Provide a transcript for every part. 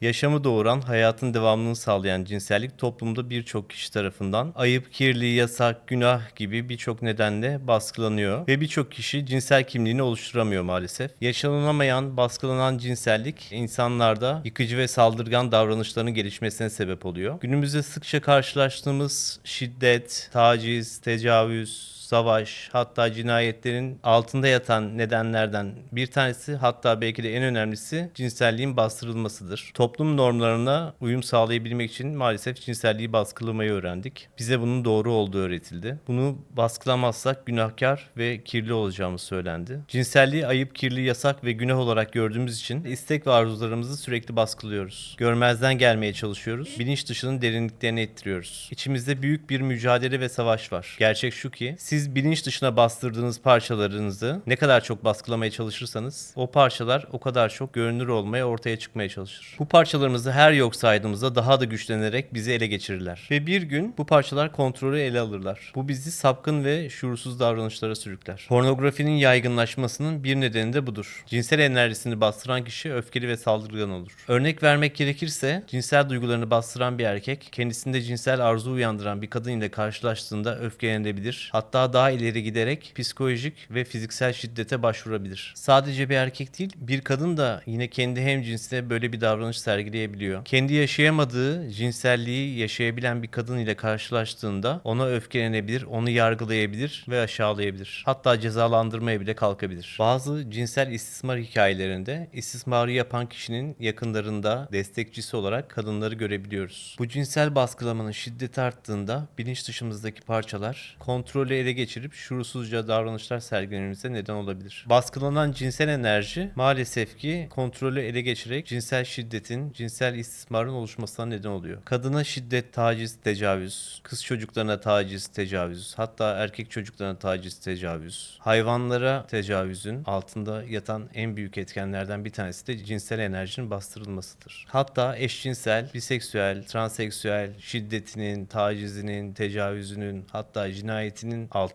Yaşamı doğuran, hayatın devamını sağlayan cinsellik toplumda birçok kişi tarafından ayıp, kirli, yasak, günah gibi birçok nedenle baskılanıyor ve birçok kişi cinsel kimliğini oluşturamıyor maalesef. Yaşanılamayan, baskılanan cinsellik insanlarda yıkıcı ve saldırgan davranışların gelişmesine sebep oluyor. Günümüzde sıkça karşılaştığımız şiddet, taciz, tecavüz, savaş hatta cinayetlerin altında yatan nedenlerden bir tanesi hatta belki de en önemlisi cinselliğin bastırılmasıdır. Toplum normlarına uyum sağlayabilmek için maalesef cinselliği baskılamayı öğrendik. Bize bunun doğru olduğu öğretildi. Bunu baskılamazsak günahkar ve kirli olacağımız söylendi. Cinselliği ayıp, kirli, yasak ve günah olarak gördüğümüz için istek ve arzularımızı sürekli baskılıyoruz. Görmezden gelmeye çalışıyoruz. Bilinç dışının derinliklerini ettiriyoruz. İçimizde büyük bir mücadele ve savaş var. Gerçek şu ki siz bilinç dışına bastırdığınız parçalarınızı ne kadar çok baskılamaya çalışırsanız o parçalar o kadar çok görünür olmaya ortaya çıkmaya çalışır. Bu parçalarımızı her yok saydığımızda daha da güçlenerek bizi ele geçirirler. Ve bir gün bu parçalar kontrolü ele alırlar. Bu bizi sapkın ve şuursuz davranışlara sürükler. Pornografinin yaygınlaşmasının bir nedeni de budur. Cinsel enerjisini bastıran kişi öfkeli ve saldırgan olur. Örnek vermek gerekirse cinsel duygularını bastıran bir erkek kendisinde cinsel arzu uyandıran bir kadın ile karşılaştığında öfkelenebilir. Hatta daha ileri giderek psikolojik ve fiziksel şiddete başvurabilir. Sadece bir erkek değil, bir kadın da yine kendi hemcinsine böyle bir davranış sergileyebiliyor. Kendi yaşayamadığı cinselliği yaşayabilen bir kadın ile karşılaştığında ona öfkelenebilir, onu yargılayabilir ve aşağılayabilir. Hatta cezalandırmaya bile kalkabilir. Bazı cinsel istismar hikayelerinde istismarı yapan kişinin yakınlarında destekçisi olarak kadınları görebiliyoruz. Bu cinsel baskılamanın şiddeti arttığında bilinç dışımızdaki parçalar kontrolü ele geçirip şuursuzca davranışlar sergilememize neden olabilir. Baskılanan cinsel enerji maalesef ki kontrolü ele geçirerek cinsel şiddetin, cinsel istismarın oluşmasına neden oluyor. Kadına şiddet, taciz, tecavüz, kız çocuklarına taciz, tecavüz, hatta erkek çocuklarına taciz, tecavüz, hayvanlara tecavüzün altında yatan en büyük etkenlerden bir tanesi de cinsel enerjinin bastırılmasıdır. Hatta eşcinsel, biseksüel, transseksüel şiddetinin, tacizinin, tecavüzünün hatta cinayetinin altında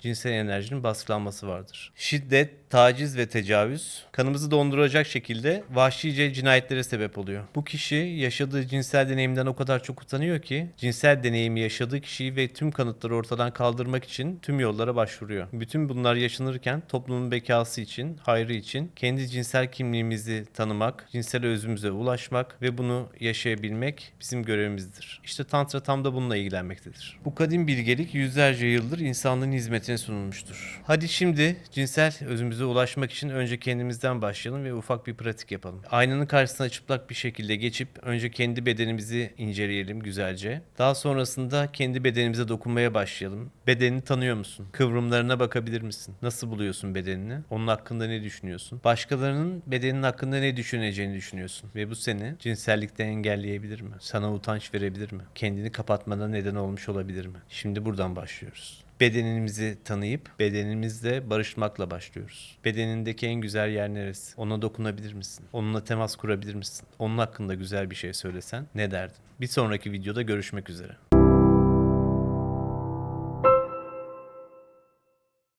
cinsel enerjinin baskılanması vardır. Şiddet, taciz ve tecavüz kanımızı donduracak şekilde vahşice cinayetlere sebep oluyor. Bu kişi yaşadığı cinsel deneyimden o kadar çok utanıyor ki cinsel deneyimi yaşadığı kişiyi ve tüm kanıtları ortadan kaldırmak için tüm yollara başvuruyor. Bütün bunlar yaşanırken toplumun bekası için, hayrı için kendi cinsel kimliğimizi tanımak, cinsel özümüze ulaşmak ve bunu yaşayabilmek bizim görevimizdir. İşte Tantra tam da bununla ilgilenmektedir. Bu kadim bilgelik yüzlerce yıldır insanlığın hizmetine sunulmuştur. Hadi şimdi cinsel özümüze ulaşmak için önce kendimizden başlayalım ve ufak bir pratik yapalım. Aynanın karşısına çıplak bir şekilde geçip önce kendi bedenimizi inceleyelim güzelce. Daha sonrasında kendi bedenimize dokunmaya başlayalım. Bedenini tanıyor musun? Kıvrımlarına bakabilir misin? Nasıl buluyorsun bedenini? Onun hakkında ne düşünüyorsun? Başkalarının bedenin hakkında ne düşüneceğini düşünüyorsun? Ve bu seni cinsellikten engelleyebilir mi? Sana utanç verebilir mi? Kendini kapatmana neden olmuş olabilir mi? Şimdi buradan başlıyoruz bedenimizi tanıyıp bedenimizle barışmakla başlıyoruz. Bedenindeki en güzel yer neresi? Ona dokunabilir misin? Onunla temas kurabilir misin? Onun hakkında güzel bir şey söylesen ne derdin? Bir sonraki videoda görüşmek üzere.